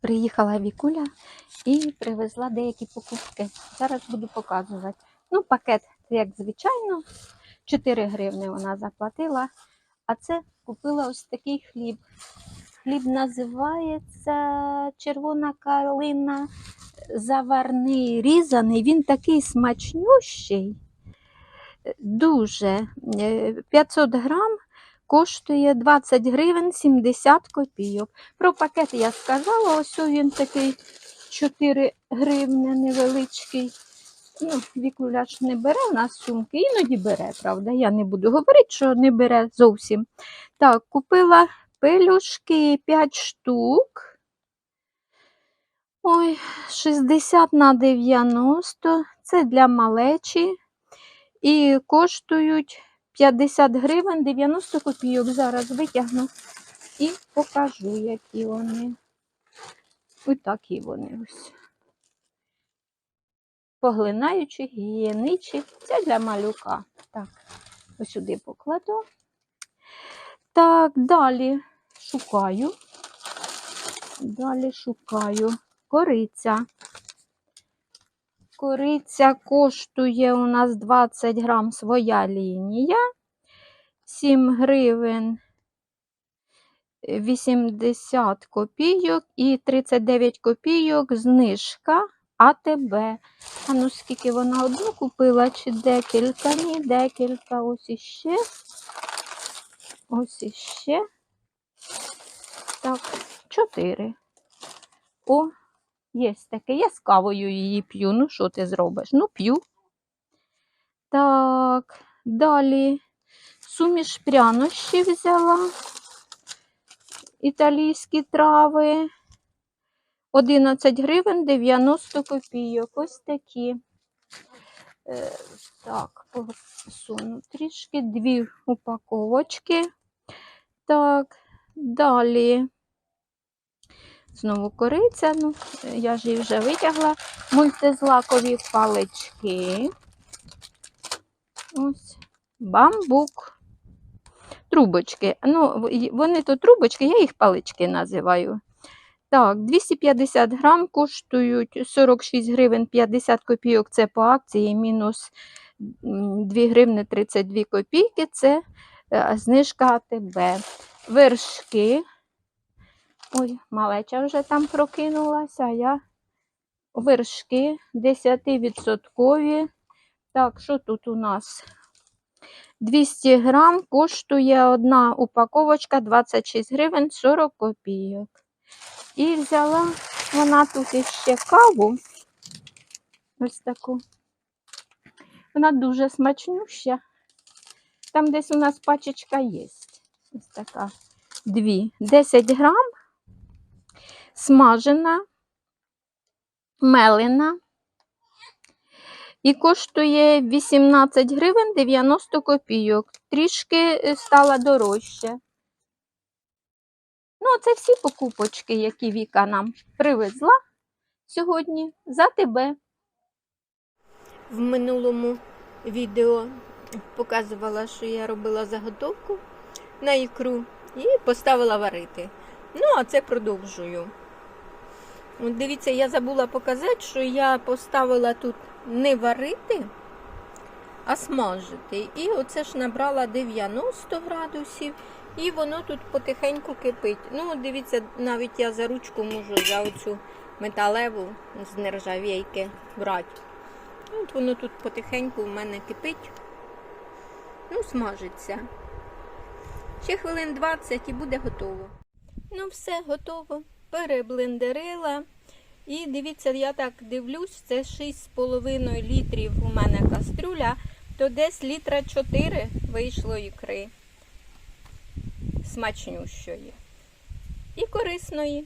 Приїхала Вікуля і привезла деякі покупки. Зараз буду показувати. Ну, пакет, як звичайно, 4 гривни вона заплатила. А це купила ось такий хліб. Хліб називається червона калина заварний різаний. Він такий смачнющий. Дуже. Е, 500 грам коштує 20 гривень 70 копійок. Про пакет я сказала, ось він такий 4 гривни невеличкий. Ну, Вікуля не бере у нас сумки, іноді бере, правда. Я не буду говорити, що не бере зовсім. Так, купила пелюшки 5 штук. Ой, 60 на 90. Це для малечі. І коштують 50 гривень 90 копійок. Зараз витягну і покажу, які вони. Ось такі вони ось. Поглинаючі, гігієничі. Це для малюка. Так, ось сюди покладу. Так, далі шукаю. Далі шукаю. Кориця. Кориця коштує у нас 20 грам своя лінія. 7 гривень 80 копійок і 39 копійок знижка АТБ. А ну скільки вона одну купила, чи декілька? Ні, декілька. Ось іще. Ось іще. Так, 4. О, Є таке. Я з кавою її п'ю. Ну, що ти зробиш? Ну, п'ю. Так, далі суміш прянощі взяла. Італійські трави. 11 гривень 90 копійок. Ось такі. Е, так, посуну трішки. Дві упаковочки. Так, далі. Знову кориця, ну, я ж її вже витягла. Мультизлакові палички. Ось, бамбук. Трубочки. Ну, вони то трубочки, я їх палички називаю. Так, 250 грам коштують 46 гривень 50 копійок. Це по акції, мінус 2 гривни 32 копійки. Це е, знижка АТБ. Вершки. Ой, малеча вже там прокинулася, а я вершки 10%. Так, що тут у нас? 200 грам коштує одна упаковочка 26 гривень 40 копійок. І взяла вона тут іще каву. Ось таку. Вона дуже смачнюща. Там десь у нас пачечка є. Ось така. Дві. 10 грам смажена, мелена і коштує 18 гривень 90 копійок. Трішки е, стала дорожче. Ну, це всі покупочки, які Віка нам привезла сьогодні за тебе. В минулому відео показувала, що я робила заготовку на ікру і поставила варити. Ну, а це продовжую. Дивіться, я забула показати, що я поставила тут не варити, а смажити. І оце ж набрала 90 градусів, і воно тут потихеньку кипить. Ну, дивіться, навіть я за ручку можу за оцю металеву з нержавійки брати. От воно тут потихеньку в мене кипить. Ну, смажиться. Ще хвилин 20 і буде готово. Ну, все, готово. Переблендерила. І дивіться, я так дивлюсь, це 6,5 літрів у мене кастрюля, то десь літра 4 вийшло ікри. Смачнющої. І корисної.